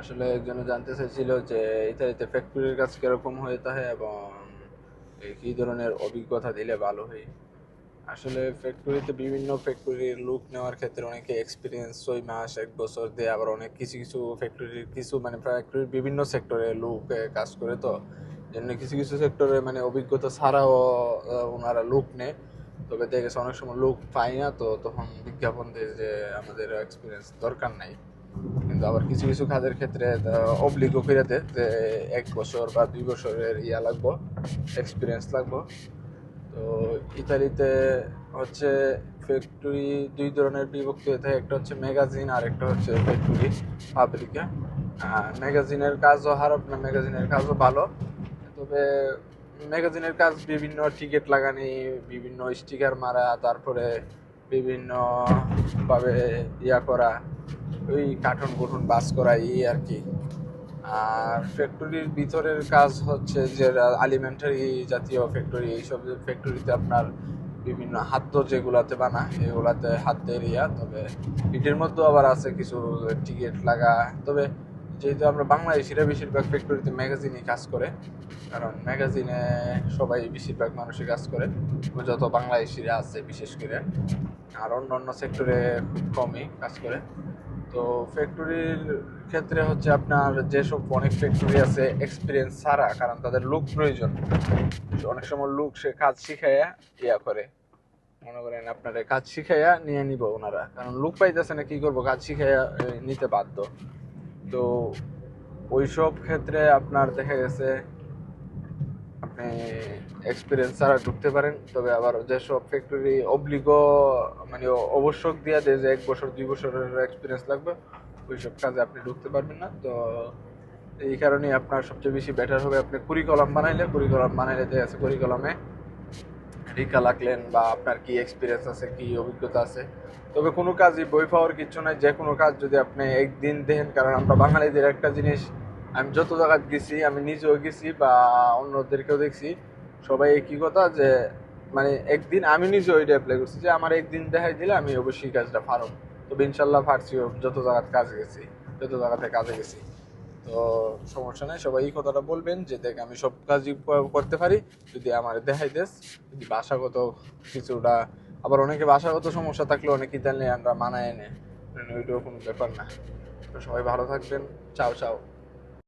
আসলে একজনে জানতে চাইছিল যে ইতালিতে ফ্যাক্টরির কাজ কীরকম হয়ে থাকে এবং কি ধরনের অভিজ্ঞতা দিলে ভালো হয়। আসলে ফ্যাক্টরিতে বিভিন্ন ফ্যাক্টরির লুক নেওয়ার ক্ষেত্রে অনেকে এক্সপিরিয়েন্স ছয় মাস, এক বছর দিয়ে আবার অনেক কিছু কিছু ফ্যাক্টরির কিছু মানে ফ্যাক্টরির বিভিন্ন সেক্টরে লুক কাজ করে তো। জন্য কিছু কিছু সেক্টরে মানে অভিজ্ঞতা ছাড়াও ওনারা লুক নেয়। তবে দেখেছে অনেক সময় লুক পাই না তো তখন বিজ্ঞাপন দেয় যে আমাদের এক্সপিরিয়েন্স দরকার নাই। কিন্তু আবার কিছু কিছু কাজের ক্ষেত্রে অবলিগ করে দেয় যে এক বছর বা দুই বছরের ইয়া লাগবো এক্সপিরিয়েন্স লাগবো। তো ইতালিতে হচ্ছে ফ্যাক্টরি দুই ধরনের বিভক্ত হয়ে থাকে, একটা হচ্ছে ম্যাগাজিন আর একটা হচ্ছে ফ্যাক্টরি পাবলিকা ম্যাগাজিনের কাজও খারাপ না ম্যাগাজিনের কাজও ভালো। তবে ম্যাগাজিনের কাজ বিভিন্ন টিকিট লাগানি, বিভিন্ন স্টিকার মারা, তারপরে বিভিন্নভাবে ইয়া করা ওই কার্টুন কুটুন বাস করা, এই আর কি। আর ফ্যাক্টরির ভিতরের কাজ হচ্ছে যে আলিমেন্টারি জাতীয় ফ্যাক্টরি এইসব ফ্যাক্টরিতে আপনার বিভিন্ন হাত যেগুলাতে বানা এগুলাতে হাতের ইয়া তবে এটির মধ্যেও আবার আছে কিছু টিকিট লাগা। তবে যেহেতু আমরা বাংলাদেশিরা বেশিরভাগ ফ্যাক্টরিতে ম্যাগাজিনই কাজ করে, কারণ ম্যাগাজিনে সবাই বেশিরভাগ মানুষই কাজ করে। যত বাংলাদেশিরা আছে, বিশেষ করে। আর অন্য অন্য সেক্টরে খুব কমই কাজ করে। তো ফ্যাক্টরির ক্ষেত্রে হচ্ছে আপনার যেসব অনেক ফ্যাক্টরি আছে এক্সপিরিয়েন্স ছাড়া, কারণ তাদের লুক প্রয়োজন। অনেক সময় লুক সে কাজ শিখাইয়া ইয়া করে। মনে করেন আপনার কাজ শিখাইয়া নিয়ে নিব ওনারা। কারণ লুক পাইতেছে না, কি করব? কাজ শিখাইয়া নিতে বাধ্য। তো ওইসব ক্ষেত্রে আপনার দেখা গেছে আপনি এক্সপিরিয়েন্স ছাড়া ঢুকতে পারেন, তবে আবার যেসব ফ্যাক্টরি অবলিগ মানে অবশ্যক দিয়া দেয় যে এক বছর, দুই বছরের এক্সপিরিয়েন্স লাগবে ওইসব কাজে আপনি ঢুকতে পারবেন না। তো এই কারণেই আপনার সবচেয়ে বেশি বেটার হবে, আপনি কুড়িকলাম বানাইলে কুড়িকলাম বানাইলে দেখা যাচ্ছে কুড়িকলামে রিকা লাগলেন বা আপনার কি এক্সপিরিয়েন্স আছে, কি অভিজ্ঞতা আছে। তবে কোনো কাজই বই পাওয়ার কিছু নাই, যে কোনো কাজ যদি আপনি একদিন দেখেন, কারণ আমরা বাঙালিদের একটা জিনিস আমি যত জায়গায় গেছি, আমি নিজেও গেছি বা অন্যদেরকেও দেখছি, সবাই একই কথা যে মানে একদিন আমি নিজে ওইটা অ্যাপ্লাই করছি যে, আমার একদিন দেখাই দিলে আমি অবশ্যই কাজটা পারব। তবে ইনশাল্লাহ পারছি যত জায়গায় কাজে গেছি, যত জায়গাতে কাজে গেছি। তো সমস্যা নাই, সবাই এই কথাটা বলবেন যে, দেখ, আমি সব কাজই করতে পারি, যদি আমার দেখাই দেস। যদি ভাষাগত কিছুটা, আবার অনেকে ভাষাগত সমস্যা থাকলে অনেক আমরা মানায় নেয়। ওইটাও কোনো ব্যাপার না। তো সবাই ভালো থাকবেন। চাও চাও।